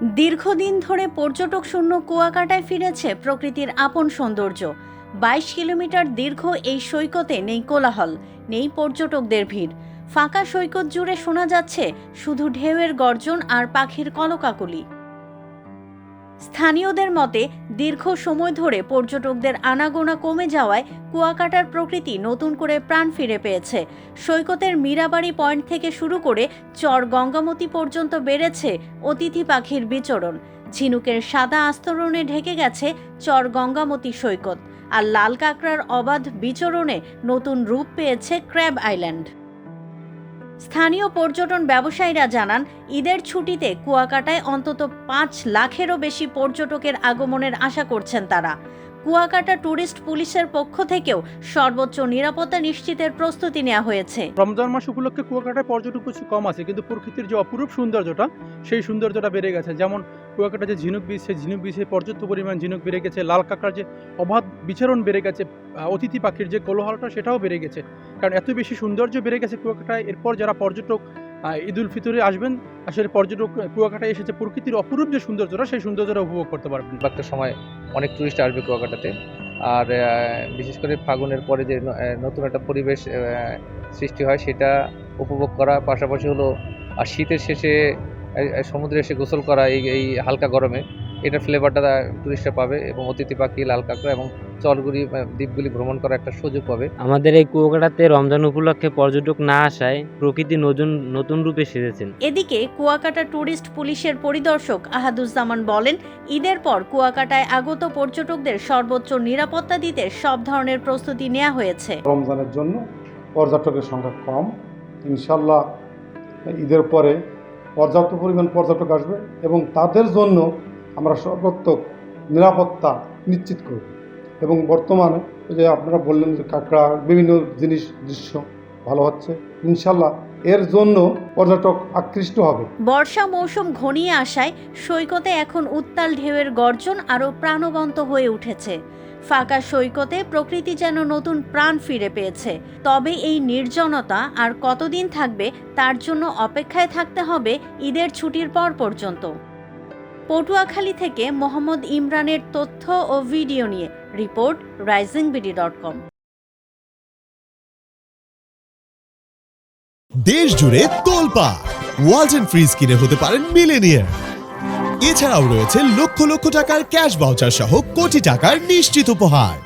দীর্ঘদিন ধরে পর্যটক শূন্য কুয়াকাটায় ফিরেছে প্রকৃতির আপন সৌন্দর্য। বাইশ কিলোমিটার দীর্ঘ এই সৈকতে নেই কোলাহল, নেই পর্যটকদের ভিড়। ফাঁকা সৈকত জুড়ে শোনা যাচ্ছে শুধু ঢেউয়ের গর্জন আর পাখির কলকাকলি। স্থানীয়দের মতে, দীর্ঘ সময় ধরে পর্যটকদের আনাগোনা কমে যাওয়ায় কুয়াকাটার প্রকৃতি নতুন করে প্রাণ ফিরে পেয়েছে। সৈকতের মীরাবাড়ি পয়েন্ট থেকে শুরু করে চর গঙ্গামতি পর্যন্ত বেড়েছে অতিথি পাখির বিচরণ। ঝিনুকের সাদা আস্তরণে ঢেকে গেছে চর গঙ্গামতি সৈকত। আর লাল কাঁকড়ার অবাধ বিচরণে নতুন রূপ পেয়েছে ক্র্যাব আইল্যান্ড। স্থানীয় পর্যটন ব্যবসায়ীরা জানান, ঈদের ছুটিতে কুয়াকাটায় অন্তত পাঁচ লাখেরও বেশি পর্যটকের আগমনের আশা করছেন তারা। কুয়াকাটা ট্যুরিস্ট পুলিশের পক্ষ থেকেও সর্বোচ্চ নিরাপত্তা নিশ্চিতের প্রস্তুতি নেওয়া হয়েছে। রমজান মাস উপলক্ষে কুয়াকাটায় পর্যটক কিছু কম আছে, কিন্তু প্রকৃতির যে অপরূপ সৌন্দর্যটা, সেই সৌন্দর্যটা বেড়ে গেছে। যেমন কুয়াকাটা যে ঝিনুক বীজ সেই ঝিনুক বীজে পর্যাপ্ত পরিমাণ ঝিনুক বেড়ে গেছে, লাল কাঁকড়ার যে অবাধ বিচরণ বেড়ে গেছে অতিথি পাখির যে কোলাহলটা, সেটাও বেড়ে গেছে। কারণ এত বেশি সৌন্দর্য বেড়ে গেছে কুয়াকাটায়, এরপর যারা পর্যটক ঈদ উল ফিতরে আসবেন। আসলে পর্যটক কুয়াকাটায় এসেছে প্রকৃতির অপরূপ যে সৌন্দর্যটা, সেই সৌন্দর্যটা উপভোগ করতে পারবেন। একটা সময় অনেক টুরিস্ট আসবে কুয়াকাটাতে। আর বিশেষ করে ফাগুনের পরে যে নতুন একটা পরিবেশ সৃষ্টি হয়, সেটা উপভোগ করা, পাশাপাশি হলো, আর শীতের শেষে সমুদ্রে এসে গোসল করা, এই এই হালকা গরমে, এটার ফ্লেভারটা টুরিস্টরা পাবে এবং অতিথি পাখি, লাল কাঁকড়া এবং চলগুলি আহ, দ্বীপগুলি ভ্রমণ করার একটা সুযোগ পাবে। আমাদের এই কুয়াকাটাতে রমজান উপলক্ষে পর্যটক না আসায় প্রকৃতি নতুন নতুন রূপে সেজেছেন। এদিকে কুয়াকাটা ট্যুরিস্ট পুলিশের পরিদর্শক আহাদুজ্জামান বলেন ঈদের পর কুয়াকাটায় আগত পর্যটকদের সর্বোচ্চ নিরাপত্তা দিতে সব ধরনের প্রস্তুতি নেওয়া হয়েছে। রমজানের জন্য পর্যটকের সংখ্যা কম। ইনশাল্লাহ ঈদের পরে পর্যাপ্ত পরিমাণ পর্যটক আসবে এবং তাদের জন্য আমরা সর্বাত্মক নিরাপত্তা নিশ্চিত করব। এবং বর্তমানে যে আপনারা বললেন যে কাঁকড়া, বিভিন্ন জিনিস, দৃশ্য ভালো হচ্ছে। ইনশাল্লাহ এর জন্য পর্যটক আকৃষ্ট হবে। বর্ষা মৌসুম ঘনিয়ে আসায় সৈকতে এখন উত্তাল ঢেউয়ের গর্জন আরও প্রাণবন্ত হয়ে উঠেছে। ফাঁকা সৈকতে প্রকৃতি যেন নতুন প্রাণ ফিরে পেয়েছে। তবে এই নির্জনতা আর কতদিন থাকবে তার জন্য অপেক্ষায় থাকতে হবে ঈদের ছুটির পর পর্যন্ত। পটুয়াখালী থেকে মোহাম্মদ ইমরানের তথ্য ও ভিডিও নিয়ে report Rising BD dot com. দেশ জুড়ে তোলপা ওয়ালটন ফ্রিজ কিনে হতে পারেন মিলেনিয়ার এছাড়াও রয়েছে লক্ষ লক্ষ টাকার ক্যাশ ভাউচার সহ কোটি টাকার নিশ্চিত উপহার।